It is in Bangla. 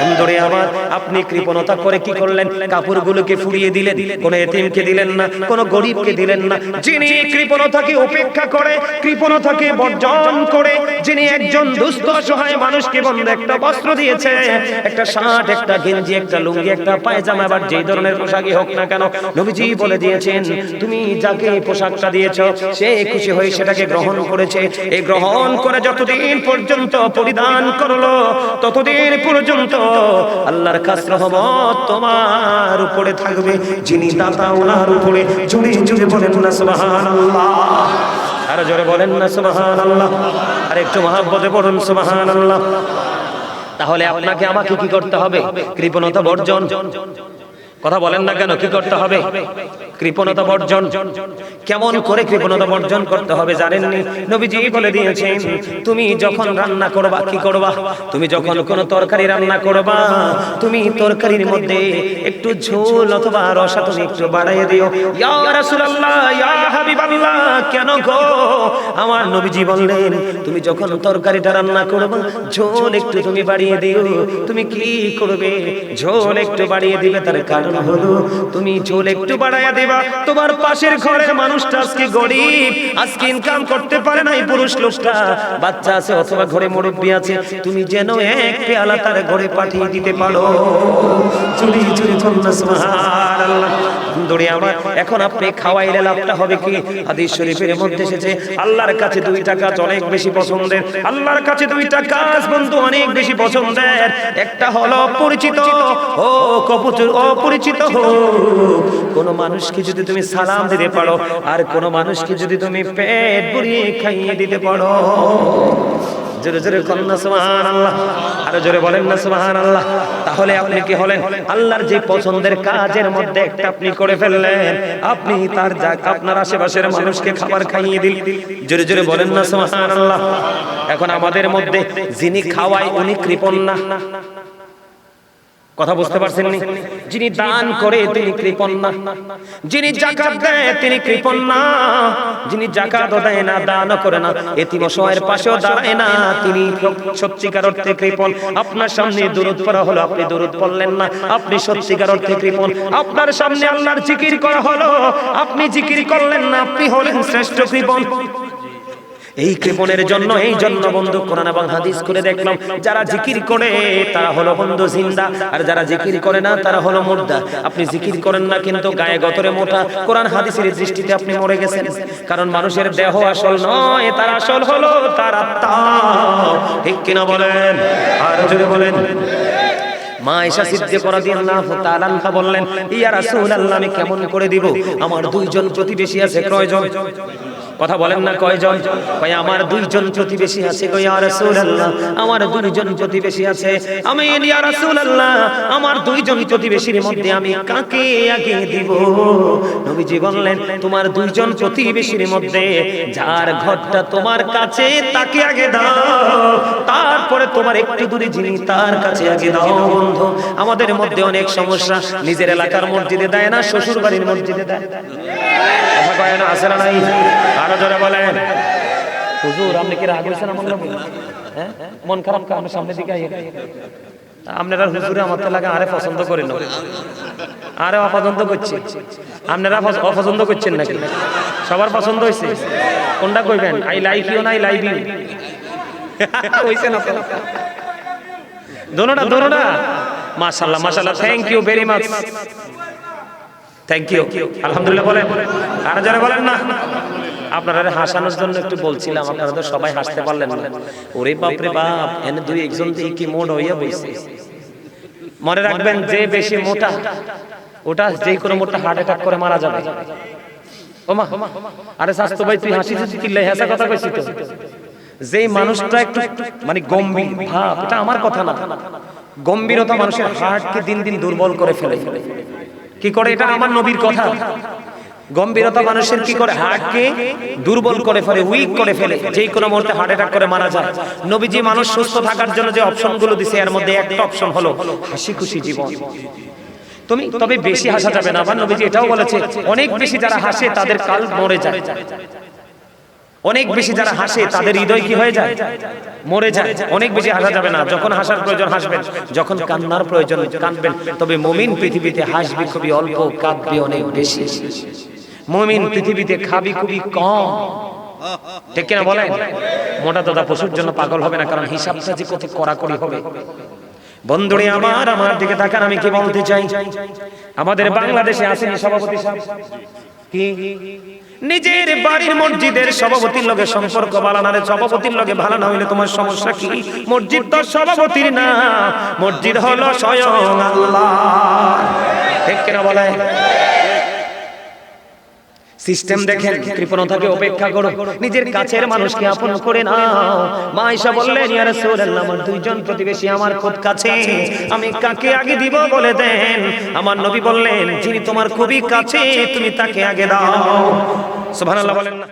বন্ধুরে আমার আপনি কৃপণতা করে কি করলেন? কাপড়গুলোকে ফুরিয়ে দিলেন, কোন এতিমকে দিলেন না, কোন গরিবকে দিলেন না। যিনি কৃপণতাকে উপেক্ষা করে, কৃপণতাকে বর্জন করে যিনি একজন দুস্থ অসহায় মানুষকে বন্ধ একটা বস্ত্র দিয়েছে একটা শার্ট একটা গেঞ্জি একটা লুঙ্গি একটা পায়জামা আবার যেই ধরনের পোশাকই হোক না কেন নবীজি বলে দিয়েছেন তুমি যাকে পোশাকটা দিয়েছ সে খুশি হয়ে সেটাকে গ্রহণ করেছে এই গ্রহণ করে যতদিন পর্যন্ত পরিধান করল ততদিন পর্যন্ত আল্লাহর কাছ রহমত তোমার উপরে থাকবে যিনি দাতা ওনার উপরে জুড়ে জুড়ে বলেন না সুবহানাল্লাহ। আরও জোরে বলেন না সুবহানাল্লাহ। আর একটু মহাব্বতে পড়ুন, সুবহানাল্লাহ। তাহলে আপনাকে আমাকে কি করতে হবে? কৃপণতা বর্জন। কথা বলেন না কেন, কি করতে হবে? কৃপণতা বর্জন। কেমন করে কৃপণতা বর্জন করতে হবে জানেননি? নবীজি বলে দিয়েছেন, তুমি যখন রান্না করবা, কি করবা? তুমি যখন কোনো তরকারি রান্না করবা, তুমি তরকারির মধ্যে একটু ঝোল অথবা রসা তুমি একটু বাড়াইয়ে দিও। ইয়া রাসূলুল্লাহ, ইয়া হাবিবাল্লাহ, কেন গো? আমার নবীজি বললেন, তুমি যখন তরকারিটা রান্না করবা, ঝোল একটু তুমি বাড়িয়ে দিও। তুমি কি করবে? ঝোল একটু বাড়িয়ে দিবে, তার কারণ হলো, তুমি ঝোল একটু বাড়াইয়া দেবা। তোমার পাশের ঘরের মানুষটা আজকে গরিব, আজকে ইনকাম করতে পারে না এই পুরুষ লোকটা। বাচ্চা আছে অথবা ঘরে মুরব্বী আছে, তুমি যেন এক পেয়ালা তার ঘরে পাঠিয়ে দিতে পারো। চুরি চুরি কন্যা সুবহানাল্লাহ। দৌড়ে এখন আপনি খাওয়াইলে লাভটা হবে কি? হাদিস শরীফের মধ্যে এসেছে আল্লাহর কাছে দুই টাকা অনেক বেশি পছন্দের আল্লাহর কাছে দুইটা কাজ বন্ধু অনেক বেশি পছন্দের। একটা হলো পরিচিত ও কপুচুর অপরিচিত কোন মানুষকে যদি তুমি সালাম দিতে পারো আর কোন মানুষকে যদি তুমি পেট ভরিয়ে খাইয়ে দিতে পারো। জোরে জোরে কন্যা সুবহান আল্লাহ আরও জোরে বলেন না সুবাহান আল্লাহ তাহলে আপনি কি হলেন? আল্লাহর যে পছন্দের কাজের মধ্যে একটা আপনি করে ফেললেন। আপনি তার যা আপনার আশেপাশের মানুষকে খাবার খাইয়ে দিল জোরে জোরে বলেন না সুবাহান আল্লাহ এখন আমাদের মধ্যে যিনি খাওয়ায়, উনি কৃপণ না। কথা বুঝতে পারছেন নি যিনি দান করে তিনি কৃপণ না যিনি জাকাত দেয় তিনি কৃপণ না যিনি জাকাত দেয় না দান করে না এতিম অসহায়ের পাশেও দাঁড়ায় না তিনি সত্যিকার অর্থে কৃপণ আপনার সামনে দূরত পড়া হলো আপনি দূরত পড়লেন না আপনি সত্যিকার অর্থে কৃপণ আপনার সামনে আল্লাহর জিকির করা হলো আপনি জিকির করলেন না আপনি হলেন শ্রেষ্ঠ কৃপণ এই কৃপণের জন্য, এই জন্য বন্ধু কোরআন এবং হাদিস করে দেখলাম। যারা জিকির করে, তারা হলো বন্ধু জিন্দা। আর যারা জিকির করে না, তারা হলো মুর্দা। আপনি জিকির করেন না, কিন্তু গায়ে গতরে মোটা কোরআন হাদিসের দৃষ্টিতে আপনি মরে গেছেন। কারণ মানুষের দেহ আসল নয়, তার আসল হলো তার আত্মা। ঠিক কিনা বলেন? আর জোরে বলেন। মা ঈশা সিদ্দিক রাদিয়াল্লাহু তাআলা আনহা বললেন, ইয়া রাসূলুল্লাহ, আমি কেমন করে দিব? আমার দুইজন প্রতিবেশী আছে, কয়জন? কথা বলেন না কয়জন? কয়, আমার দুইজন প্রতিবেশী আছে গো ইয়া রাসূলুল্লাহ। আমার দুইজন প্রতিবেশী আছে। আমি ইয়া রাসূলুল্লাহ। আমার দুইজন প্রতিবেশীর মধ্যে আমি কাকে আগে দিব? নবীজি বললেন, তোমার দুইজন প্রতিবেশীর মধ্যে যার ঘরটা তোমার কাছে, তাকে আগে দাও। তারপরে তোমার একটু দূরে যিনি তার কাছে আগে দাও, বন্ধু। আমাদের মধ্যে অনেক সমস্যা। নিজের এলাকার মসজিদে দেয় না শ্বশুর বাড়ির মসজিদে দেয় কথা কয় না আসে না নাই? আরও জোরে বলেন। হুজুর আপনি কি রাগ হয়েছেন আমার হ্যাঁ? মন খারাপ কা আমরা সামনের দিকে আইয়ে আপনারা হুজুরে আমার তো লাগে আরে পছন্দ করেন না। আরে অপছন্দ করছে। আপনারা অপছন্দ করছেন নাকি? সবার পছন্দ হয়েছে কোনটা কইবেন? আই লাইক ইউ না আই লাইভ ইউ? হইছে না দোনোটা দোনোটা মাশাআল্লাহ মাশাআল্লাহ। Thank you very much thank you আলহামদুলিল্লাহ বলেন। আর যারা বলেন না। আপনারা হাসানোর জন্য একটু বলছিলাম, আপনারা তো সবাই হাসতে পারলেন না। ওরে বাপ রে বাপ, এনে দুই একজন দিয়ে কি মোট হইয়া বইছে। মনে রাখবেন, যে বেশি মোটা, ওটা যে কোনো মোটা হার্ট অ্যাটাক করে মারা যাবে। ওমা, আরে স্বাস্থ্য ভাই, তুই হাসি হাসি কিল্লাই হাসা কথা কইছিস তো। যে মানুষটা একটু মানে গম্ভীর, ভাব, এটা আমার কথা না। গম্ভীরতা মানুষের হার্টকে দিন দিন দুর্বল করে ফেলে। কি করে? এটা আমার নবীর কথা। গম্ভীরতা মানুষের কি করে? হার্টকে দুর্বল করে ফেলে উইক করে ফেলে। যে কোনো মুহূর্তে হার্ট অ্যাটাক করে মারা যায়। নবীজি মানুষ সুস্থ থাকার জন্য যে অপশনগুলো দিছে এর মধ্যে একটা অপশন হলো হাসি খুশি জীবন। তুমি তবে বেশি হাসা যাবে না আমার নবীজি এটাও বলেছে অনেক বেশি যারা হাসে তাদের কাল মরে যায়। অনেক বেশি যারা হাসে তাদের হৃদয় কি হয়ে যায়? মরে যায়। অনেক বেশি হাসা যাবে না যখন হাসার প্রয়োজন হাসবেন যখন কান্নার প্রয়োজন কাঁদবেন তবে মমিন পৃথিবীতে হাসবি খুবই অল্প কাঁদবি অনেক বেশি। মমিন পৃথিবীতে খাবি খুবই কম। ঠিক কিনা বলেন? মোটা দাদা পশুর জন্য পাগল হবে না, কারণ হিসাবটা যে কত কড়াকড়ি হবে। বন্ধুরে আমার আমার দিকে তাকান, আমি কি বলতে চাই? আমাদের বাংলাদেশে আসেনি সভাপতি কি? নিজের বাড়ির মসজিদের সভাপতির লগে সম্পর্ক ভালো না সভাপতির লগে ভালো না হইলে তোমার সমস্যা কি? মসজিদ তো সভাপতির না, মসজিদ হলো স্বয়ং আল্লাহ। ঠিক কিনা বলে সিস্টেম দেখেন কৃপণতাকে অপেক্ষা করো নিজের কাছের মানুষকে আপন করে না। মা ঈশা বললেন ইয়া রাসূলুল্লাহ আমার দুইজন প্রতিবেশী আমার খুব কাছে আমি কাকে আগে দিব বলে দেন? আমার নবী বললেন যিনি তোমার খুবই কাছে তুমি তাকে আগে দাও। সুবহানাল্লাহ বলেন না।